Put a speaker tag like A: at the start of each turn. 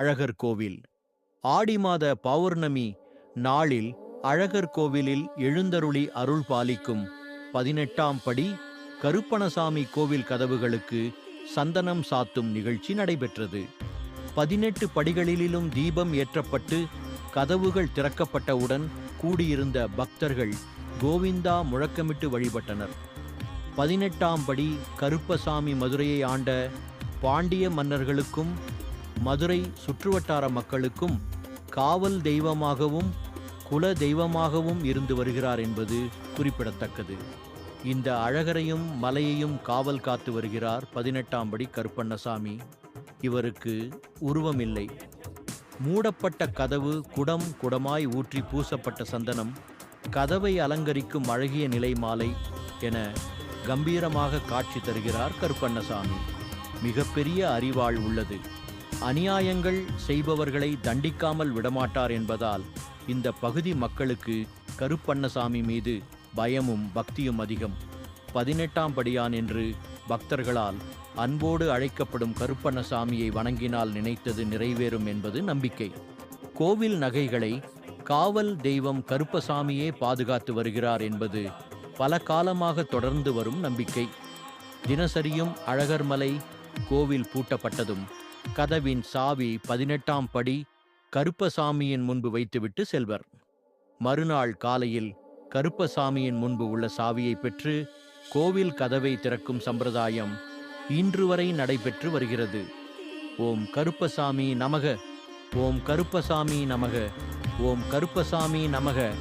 A: அழகர் கோவில். ஆடி மாத பௌர்ணமி நாளில் அழகர் கோவிலில் எழுந்தருளி அருள் பாலிக்கும் பதினெட்டாம் படி கருப்பணசாமி கோவில் கதவுகளுக்கு சந்தனம் சாத்தும் நிகழ்ச்சி நடைபெற்றது. பதினெட்டு படிகளிலும் தீபம் ஏற்றப்பட்டு கதவுகள் திறக்கப்பட்டவுடன் கூடியிருந்த பக்தர்கள் கோவிந்தா முழக்கமிட்டு வழிபட்டனர். பதினெட்டாம் படி கருப்பசாமி மதுரையை ஆண்ட பாண்டிய மன்னர்களுக்கும் மதுரை சுற்றுவட்டார மக்களுக்கும் காவல் தெய்வமாகவும் குல தெய்வமாகவும் இருந்து வருகிறார் என்பது குறிப்பிடத்தக்கது. இந்த அழகரையும் மலையையும் காவல் காத்து வருகிறார் பதினெட்டாம் படி கருப்பண்ணசாமி. இவருக்கு உருவமில்லை. மூடப்பட்ட கதவு குடம் குடமாய் ஊற்றி பூசப்பட்ட சந்தனம் கதவை அலங்கரிக்கும் அழகிய நிலை மாலை என கம்பீரமாக காட்சி தருகிறார் கருப்பண்ணசாமி. மிகப்பெரிய அறிவாள் உள்ளது. அநியாயங்கள் செய்பவர்களை தண்டிக்காமல் விடமாட்டார் என்பதால் இந்த பகுதி மக்களுக்கு கருப்பண்ணசாமி மீது பயமும் பக்தியும் அதிகம். பதினெட்டாம் படியான் என்று பக்தர்களால் அன்போடு அழைக்கப்படும் கருப்பண்ணசாமியை வணங்கினால் நினைத்தது நிறைவேறும் என்பது நம்பிக்கை. கோவில் நகைகளை காவல் தெய்வம் கருப்பசாமியே பாதுகாத்து வருகிறார் என்பது பல காலமாக தொடர்ந்து வரும் நம்பிக்கை. தினசரியும் அழகர்மலை கோவில் பூட்டப்பட்டதும் கதவின் சாவி பதினெட்டாம் படி கருப்பசாமியின் முன்பு வைத்துவிட்டு செல்வர். மறுநாள் காலையில் கருப்பசாமியின் முன்பு உள்ள சாவியை பெற்று கோவில் கதவை திறக்கும் சம்பிரதாயம் இன்று வரை நடைபெற்று வருகிறது. ஓம் கருப்பசாமி நமக. ஓம் கருப்பசாமி நமக. ஓம் கருப்பசாமி நமக.